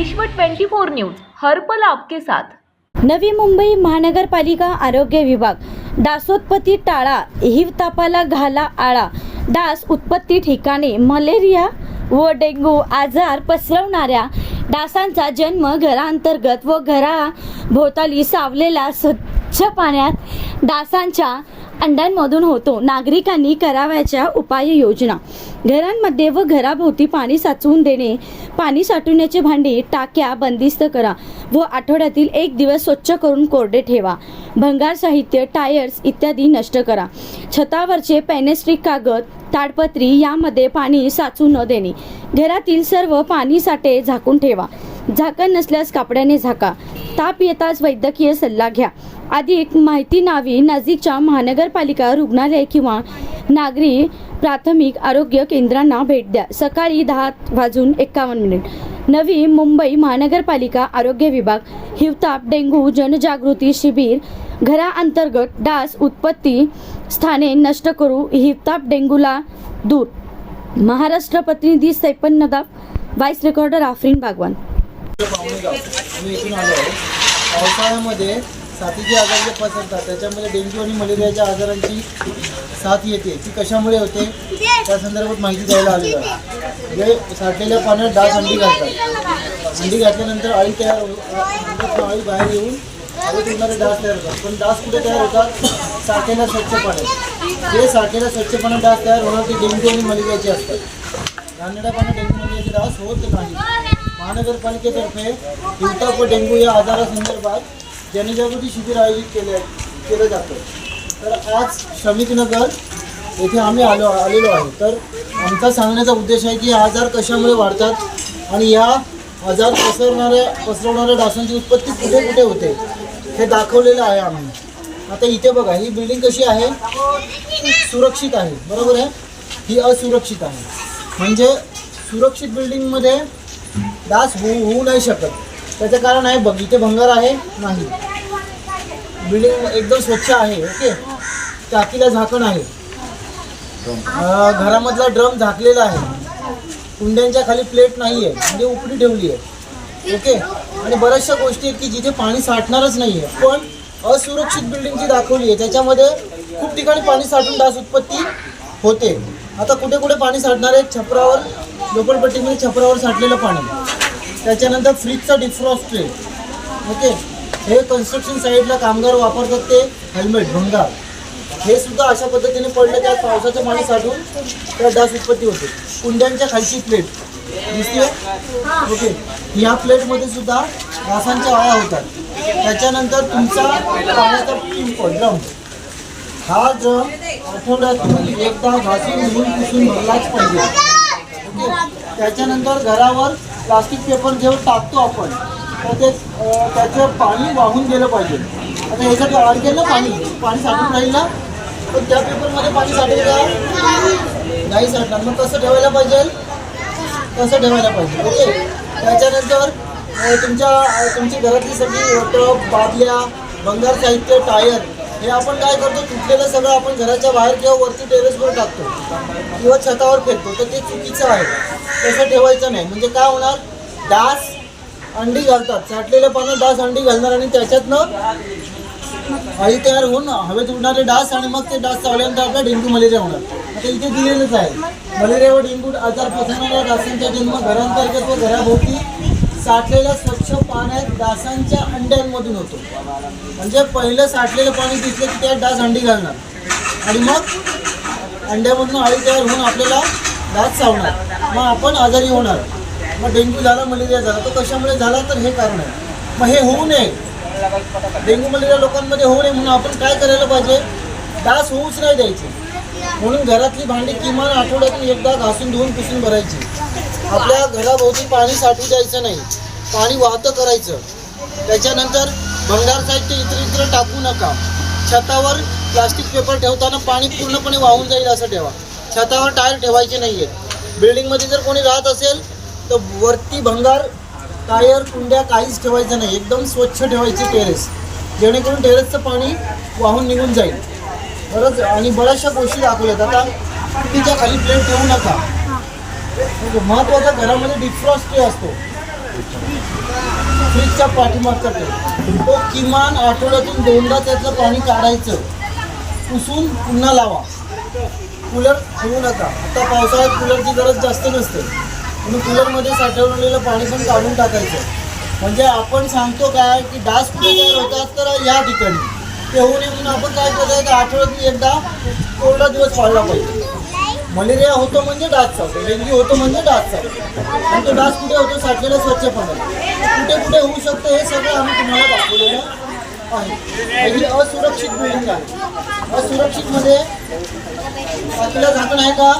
विश्व 24 न्यूज हर्पल आपके साथ. नवी मुंबई महानगरपालिका आरोग्य विभाग दासोत्पत्ती टाळा हिवतापाला घाला आळा डास उत्पत्ती ठिकाणी मलेरिया व डेंग्यू आजार पसरवणाऱ्या डासांचा जन्म घरांतर्गत व घराभोवताली सावलेल्या स्वच्छ पाण्यात डासांच्या अंड्यांमधून होतो. नागरिकांनी करावयाच्या उपाययोजना घरांमध्ये व घराभोवती पाणी साचवून देणे. पाणी साठवण्याचे भांडी टाक्या बंदिस्त करा व आठवड्यातील एक दिवस स्वच्छ करून कोरडे ठेवा. भंगार साहित्य टायर्स इत्यादी नष्ट करा. छतावरचे पॅनेस्ट्रिक कागद ताडपत्री यामध्ये पाणी साचू न देणे. घरातील सर्व पाणी साठे झाकून ठेवा. झाकण नसल्यास कापड्याने झाका. ताप येताच वैद्यकीय सल्ला घ्या. अधिक माहिती नावी नजीकच्या महानगरपालिका रुग्णालय किंवा नागरी प्राथमिक आरोग्य केंद्रांना भेट द्या. सकाळी दहा वाजून एक्कावन्न मिनिट. नवी मुंबई महानगरपालिका आरोग्य विभाग हिवताप डेंगू जनजागृती शिबिर घराअंतर्गत डास उत्पत्ती स्थाने नष्ट करू. हिवताप डेंगूला दूर. महाराष्ट्र प्रतिनिधी सैपन नदाब व्हाईस रेकॉर्डर आफरीन बागवान. पाहुणेगाव आम्ही इथून आलो आहोत. पावसाळ्यामध्ये साथीचे आजार जे पसरतात त्याच्यामध्ये डेंग्यू आणि मलेरियाच्या आजारांची साथ येते. ती कशामुळे होते? त्या संदर्भात माहिती द्यायला आली आहे. जे साठलेल्या पाण्यात डास अंडी घालतात. अंडी घातल्यानंतर आळी तयार आळी बाहेर येऊन हवेत उडणारे डास तयार होतात. पण डास कुठे तयार होतात? साठलेल्या स्वच्छ पाण्यात. जे साठलेल्या स्वच्छ पाण्यात डास तयार होणार ते डेंग्यू आणि मलेरियाचे असतात. घाणेरड्या पाण्यात डेंग्यू मलेरियाचे डास होत नाही. महानगरपालिकेतर्फे हिवताप व डेंग्यू या आजारासंदर्भात जनजागृती शिबिर आयोजित केले केलं जातं. तर आज श्रमिकनगर येथे आम्ही आलो आलेलो आहे. तर आमचा सांगण्याचा उद्देश आहे की आजार कशामुळे वाढतात आणि या आजार पसरणाऱ्या पसरवणाऱ्या डासांची उत्पत्ती कुठे कुठे होते हे दाखवलेलं आहे आम्ही. आता इथे बघा ही बिल्डिंग कशी आहे? सुरक्षित आहे. बरोबर आहे? ही असुरक्षित आहे. म्हणजे सुरक्षित बिल्डिंगमध्ये डास होऊ होऊ नाही शकत. त्याचं कारण आहे बघ इथे भंगार आहे नाही. बिल्डिंग एकदम स्वच्छ आहे ओके टाकीला झाकण आहे. घरामधला ड्रम झाकलेला आहे. कुंड्यांच्या खाली प्लेट नाही आहे म्हणजे उकडी ठेवली आहे. ओके आणि बऱ्याचशा गोष्टी आहेत की जिथे पाणी साठणारच नाही आहे पण असुरक्षित बिल्डिंग जी दाखवली आहे त्याच्यामध्ये खूप ठिकाणी पाणी साठून डास उत्पत्ती होते. आता कुठे कुठे पाणी साठणार आहे? छपरावर झोपडपट्टीमध्ये छपरावर साठलेलं पाणी. त्याच्यानंतर फ्रीजचं डिफ्रॉस्ट ट्रे ओके हे कन्स्ट्रक्शन साईडला कामगार वापरतात ते हेल्मेट भंगार. हे सुद्धा अशा पद्धतीने पडलं त्यात पावसाचं पाणी साठून त्या डास उत्पत्ती होते. कुंड्यांच्या खालची प्लेट दिसते ओके या प्लेटमध्ये सुद्धा डासांच्या वाया होतात. त्याच्यानंतर तुमचा पाण्याचा पिंप ड्रम हा ड्रम आठवड्यातून एकदा घासून धुवून पुसून भरलाच पाहिजे. ओके त्याच्यानंतर घरावर प्लास्टिक पेपर जेव्हा टाकतो आपण तर ते त्याचं पाणी वाहून गेलं पाहिजे. आता ह्याच्यात वाढ केलं पाणी पाणी साठून राहील ना पण त्या पेपरमध्ये पाणी साठेल का? नाही साठणार. मग कसं ठेवायला पाहिजे. कसं ठेवायला पाहिजे. ओके? त्याच्यानंतर तुमच्या तुमची घरातली सगळी टब बादल्या भंगार साहित्य टायर हे आपण काय करतो तुटलेलं सगळं आपण घराच्या बाहेर किंवा वरती टेरेसवर टाकतो किंवा छतावर फेकतो. तर ते चुकीचं आहे. तसं ठेवायचं नाही. म्हणजे काय होणार? डास अंडी घालतात. साठलेल्या पानं डास अंडी घालणार आणि त्याच्यातनं अळी तयार होऊन हवेत उडणारे डास आणि मग ते डास चावल्यानंतर आपला डेंग्यू मलेरिया होणार. आता इथे दिलेलंच आहे. मलेरिया व डेंग्यू आजार पसरणाऱ्या डासांचा जन्म घरांतर्गत व घराभोवती साठलेल्या स्वच्छ पाण्यात डासांच्या अंड्यांमधून होतो. म्हणजे पहिलं साठलेलं पाणी दिसलं की त्यात डास अंडी घालणार. आणि मग अंड्यामधून अळी तयार होऊन आपल्याला डास चावणार. मग आपण आजारी होणार. मग डेंग्यू झाला मलेरिया झाला तो कशामुळे झाला तर हे कारण आहे. मग हे होऊ नये. डेंग्यू मलेरिया लोकांमध्ये होऊ नये म्हणून आपण काय करायला पाहिजे? डास होऊच नाही द्यायचे. म्हणून घरातली भांडी किमान आठवड्यातून एकदा घासून धुवून पुसून भरायची. आपल्या घराभोवती पाणी साठू द्यायचं नाही. पाणी वाहतं करायचं. त्याच्यानंतर भंगार साहित्य इतर इतर टाकू नका. छतावर प्लास्टिक पेपर ठेवताना पाणी पूर्णपणे वाहून जाईल असं ठेवा. छतावर टायर ठेवायचे नाही आहेत बिल्डिंगमध्ये जर कोणी राहत असेल तर वरती भंगार टायर कुंड्या काहीच ठेवायचं नाही. एकदम स्वच्छ ठेवायचे टेरेस जेणेकरून टेरेसचं पाणी वाहून निघून जाईल. बरंच आणि बऱ्याचशा गोष्टी दाखवल्यात आता तिच्या खाली प्लेट ठेवू नका. म्हणजे महत्त्वाचा घरामध्ये डिफ्रॉस्ट असतो. फ्रीजच्या पाठीमागचा टेप तो किमान आठवड्यातून दोनदा त्यातलं पाणी काढायचं. पुसून पुन्हा लावा. कूलर ठेवू नका. आता पावसाळ्यात कूलरची गरज जास्त नसते. म्हणून कूलरमध्ये साठवलेलं पाणी पण काढून टाकायचं. म्हणजे आपण सांगतो काय की डास कुठे तयार होतात तर या ठिकाणी. ते होऊ नये म्हणून आपण काय करतो आठवड्यातून एकदा कोरडा दिवस पाळला पाहिजे. मलेरिया होतो म्हणजे डास चावतो डेंग्यू होतो म्हणजे डास चावतो. आणि तो डास कुठे होतो? साठलेला स्वच्छ पाण्यात. कुठे कुठे होऊ शकतं हे सगळं आम्ही तुम्हाला दाखवलेलं आहे. ही असुरक्षित बिल्डिंग आहे. असुरक्षितमध्ये म्हणजे टाकीला झाकण आहे का?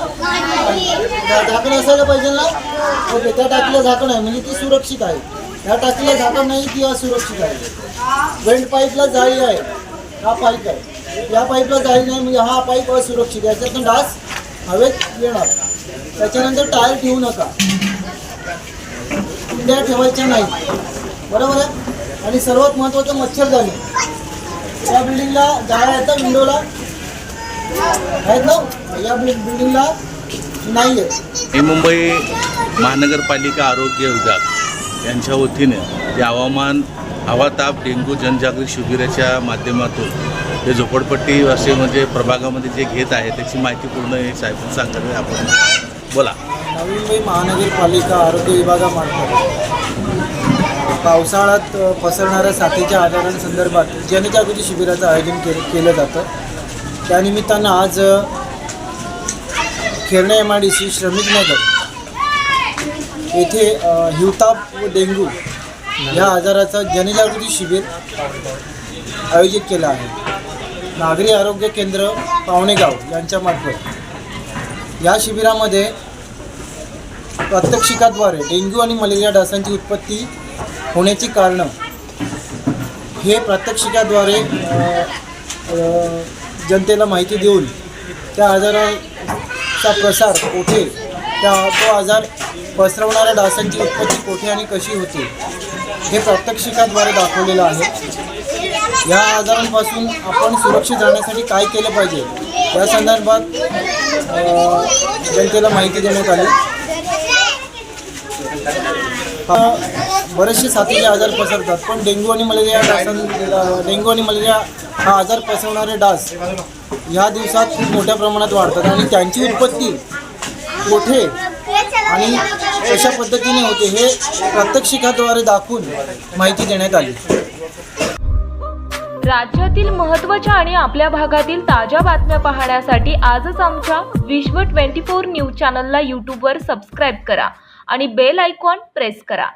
झाकण असायला पाहिजे ना? ओके त्या टाकीला झाकण आहे. म्हणजे ती सुरक्षित आहे. त्या टाकीला झाकण नाही ती असुरक्षित आहे. वेल्ड पाईपला जाळी आहे. हा पाईप आहे. या पाईपला जाळी नाही म्हणजे हा पाईप असुरक्षित आहे. याच्यातून डास हवेत येणार त्याच्यानंतर टायर ठेवू नका. कुंड्या ठेवायच्या नाही. बरोबर आहे? आणि सर्वात महत्त्वाचं झाले या बिल्डिंगला जाळ्या आहेत विंडोला. आहेत ना? या बिल्डिंगला नाही आहेत. हे मुंबई महानगरपालिका आरोग्य विभाग यांच्या वतीने जे हवामान हवा ताप डेंग्यू जनजागृती शिबिराच्या माध्यमातून ते झोपडपट्टी असे म्हणजे प्रभागामध्ये जे घेत आहे त्याची माहिती पूर्ण हे साहेब सांगणार आपण. बोला. नवी मुंबई महानगरपालिका आरोग्य विभागामार्फत पावसाळ्यात पसरणाऱ्या साथीच्या आजारांसंदर्भात जनजागृती शिबिराचं आयोजन केलं केलं जातं. त्यानिमित्तानं आज Kherne M I D C Shramik Nagar येथे हिवताप व डेंग्यू ह्या आजाराचं जनजागृती शिबिर आयोजित केलं आहे. नागरी आरोग्य केंद्र पावणेगाव यांच्यामार्फत. या शिबिरामध्ये प्रात्यक्षिकाद्वारे डेंग्यू आणि मलेरिया डासांची उत्पत्ती होण्याची कारणं हे प्रात्यक्षिकाद्वारे जनतेला माहिती देऊन त्या आजाराचा प्रसार कुठे त्या तो आजार पसरवणाऱ्या डासांची उत्पत्ती कोठे आणि कशी होते हे प्रात्यक्षिकाद्वारे दाखवलेलं आहे. या आजारांपासून आपण सुरक्षित राहण्यासाठी काय केलं पाहिजे या संदर्भात जनतेला माहिती देण्यात आली. बरेचसे साथीचे आजार पसरतात पण डेंग्यू आणि मलेरिया डासां डेंग्यू आणि मलेरिया हा आजार पसरवणारे डास ह्या दिवसात खूप मोठ्या प्रमाणात वाढतात आणि त्यांची उत्पत्ती कोठे आणि कशा पद्धतीने होते हे प्रात्यक्षिकाद्वारे दाखवून माहिती देण्यात आली. राज्यातील महत्त्वाच्या आणि आपल्या भागातील ताज्या बातम्या पाहण्यासाठी आजच आमच्या विश्व 24 न्यूज चॅनलला यूट्यूबवर सबस्क्राईब करा आणि बेल आयकॉन प्रेस करा.